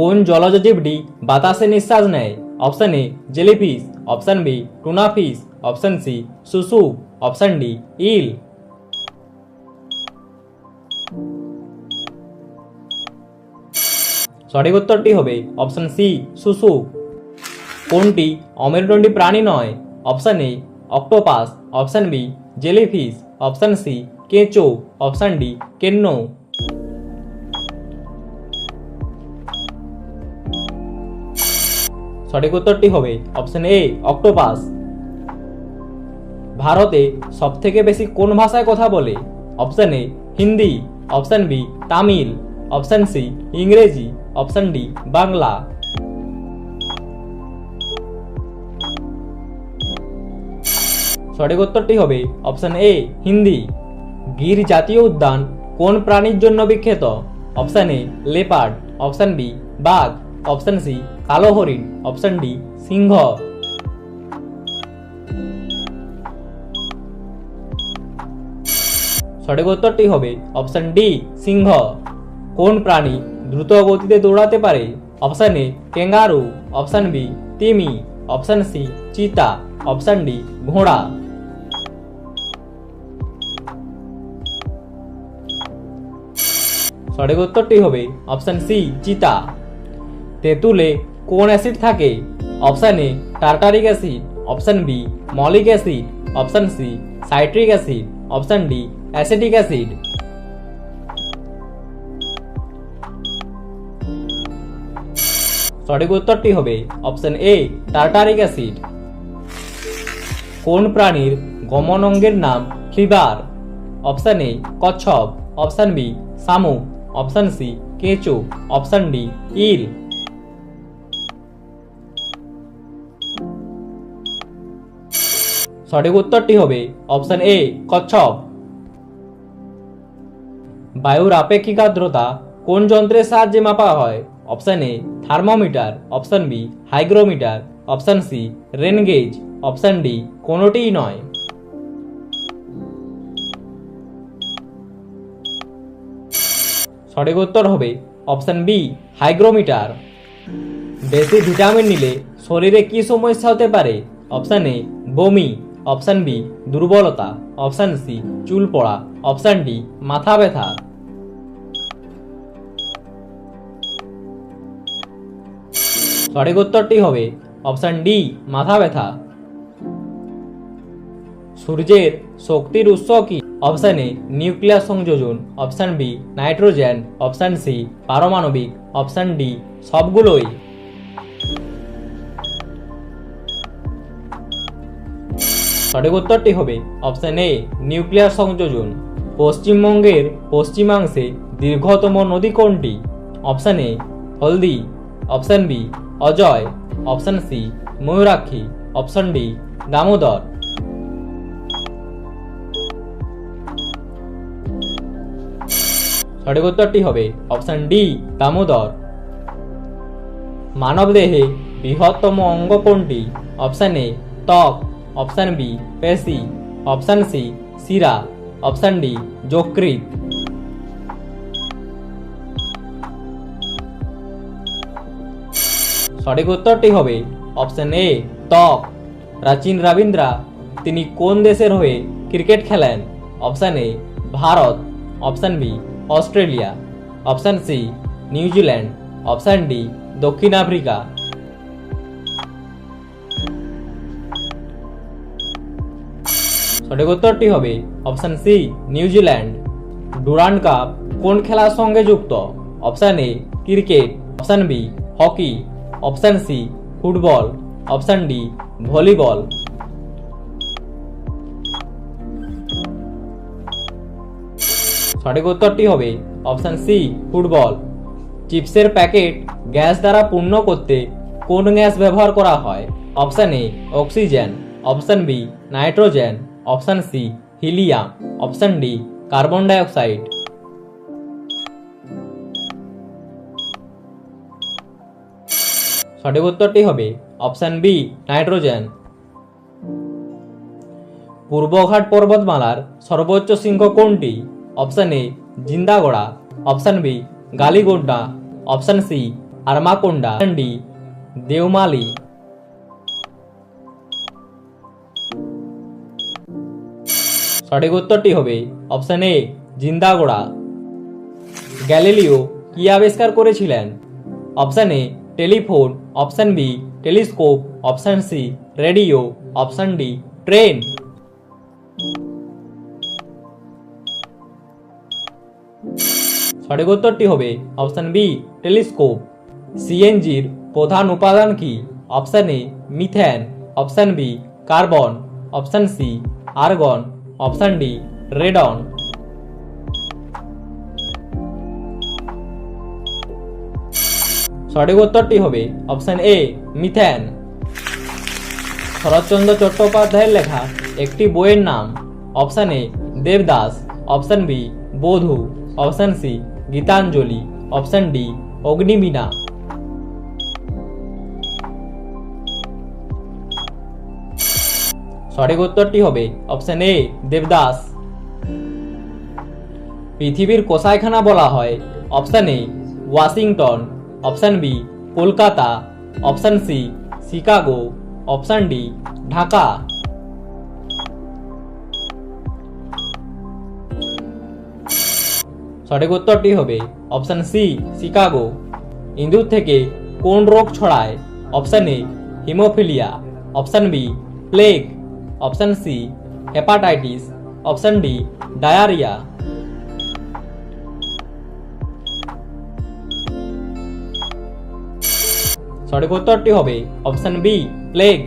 কোন জলজ জীবটি বাতাসে নিঃশ্বাস নেয়? Option A, jellyfish. Option B tuna fish option C, সুসু। Option D, eel. সঠিক উত্তরটি হবে অপশন সি, সুসু। কোনটি অমেরুদণ্ডী প্রাণী নয়? Option A, octopus. Option B, jellyfish. Option C, কেঁচো। অপশন ডি, কেন্ন। সঠিক উত্তরটি হবে অপশন এ অক্টোপাস ভারতে সবথেকে বেশি কোন ভাষায় কথা বলে? Option A Hindi option B Tamil option C ইংরেজি অপশন ডি বাংলা। সঠিক উত্তরটি হবে অপশন এ হিন্দি। গির জাতীয় উদ্যান কোন প্রাণীর জন্য বিখ্যাত? Option A leopard option B বাঘ অপশন সি কালো হরিণ অপশন ডি সিংহ। সঠিক উত্তরটি হবে অপশন ডি সিংহ। কোন প্রাণী দ্রুত গতিতে দৌড়াতে পারে? Option A kangaroo option B তিমি। অপশন সি চিতা। অপশন ডি ঘোড়া। সঠিক উত্তরটি হবে অপশন সি চিতা। তেঁতুলে কোন অ্যাসিড থাকে? Option A, tartaric acid, option B, malic acid, option C, citric acid, option D, acetic acid. সঠিক উত্তরটি হবে অপশান এ, টার্টারিক অ্যাসিড। কোন প্রাণীর গমন অঙ্গের নাম ফ্লিবার অপশন এ, কচ্ছপ, অপশান বি, শামুক, অপশান সি, কেঁচো, অপশন ডি, ইল। সঠিক উত্তরটি হবে অপশন এ, কচ্ছপ। বায়ুর আপেক্ষিক আর্দ্রতা কোন যন্ত্রের সাহায্যে মাপা হয়? Option A, thermometer. Option B, hygrometer. Option C, rain gauge. Option D, কোনোটিই নয়। সঠিক উত্তর হবে অপশন বি, হাইগ্রোমিটার। বেশি ভিটামিন নিলে শরীরে কি সমস্যা হতে পারে? অপশন এ, বমি। অপশন বি, দুর্বলতা। অপশন সি চুল পড়া অপশান ডি, মাথা ব্যথা। সঠিক উত্তরটি হবে অপশান ডি, মাথা ব্যথা। সূর্যের শক্তির উৎস কি? অপশন এ নিউক্লিয়ার সংযোজন। Option B, nitrogen. Option C, পারমাণবিক। অপশান ডি, সবগুলোই। সঠিক উত্তরটি হবে অপশন এ, নিউক্লিয়ার সংযোজন। পশ্চিমবঙ্গের পশ্চিমাংশে দীর্ঘতম নদী কোনটি? Option A, Haldi. Option B, Ajay. Option C, Mayurakshi. Option D, Damodar. সঠিক উত্তরটি হবে অপশন ডি, দামোদর। মানবদেহে বৃহত্তম অঙ্গ কোনটি? অপশন এ, ত্বক। অপশন বি পেশি অপশন সি শিরা অপশন ডি যকৃত সঠিক উত্তরটি হবে অপশন এ ত্বক প্রাচীন রবীন্দ্রা, তিনি কোন দেশের হয়ে ক্রিকেট খেলেন? Option A Bharat. Option B Australia. Option C New Zealand. Option D দক্ষিণ আফ্রিকা। সঠিক উত্তরটি হবে। Option C New Zealand Durand cup কোন খেলার সঙ্গে যুক্ত? Option A cricket option B hockey option C football option D volleyball সঠিক উত্তরটি হবে। অপশান সি ফুটবল চিপসের প্যাকেট গ্যাস দ্বারা পূর্ণ করতে কোন গ্যাস ব্যবহার করা হয়? Option A oxygen option B nitrogen option C, helium. Option D, carbon dioxide. সঠিক উত্তরটি হবে অপশন বি, নাইট্রোজেন। পূর্বঘাট পর্বতমালার সর্বোচ্চ শৃঙ্গ কোনটি? Option A, Jindhagada. Option B, Galikonda. Option C, Armakonda. D, Deomali. সঠিক উত্তরটি হবে অপশন এ, জিন্দাগোড়া। গ্যালিলিও কি আবিষ্কার করেছিলেন? Option A, telephone. Option B, telescope. Option C, radio. Option D, train. সঠিক উত্তরটি হবে অপশন বি, টেলিস্কোপ। সিএনজির প্রধান উপাদান কি? Option A, methane. Option B, carbon. Option C, argon. Option D radon সঠিক উত্তরটি হবে অপশন এ মিথেন শরৎচন্দ্র চট্টোপাধ্যায়ের লেখা একটি বইয়ের নাম। Option A Devdas option B Badhu option C Gitanjali option D Agnibina সঠিক উত্তরটি হবে অপশন এ, দেবদাস। পৃথিবীর কোষাইখানা বলা হয়। Option A, Washington. Option B, Kolkata. Option C, Chicago. Option D, Dhaka. সঠিক উত্তরটি হবে অপশন সি, শিকাগো। ইঁদুর থেকে কোন রোগ ছড়ায়? Option A, hemophilia. Option B, plague. Option C hepatitis option D diarrhoea সঠিক উত্তরটি হবে অপশন বি প্লেগ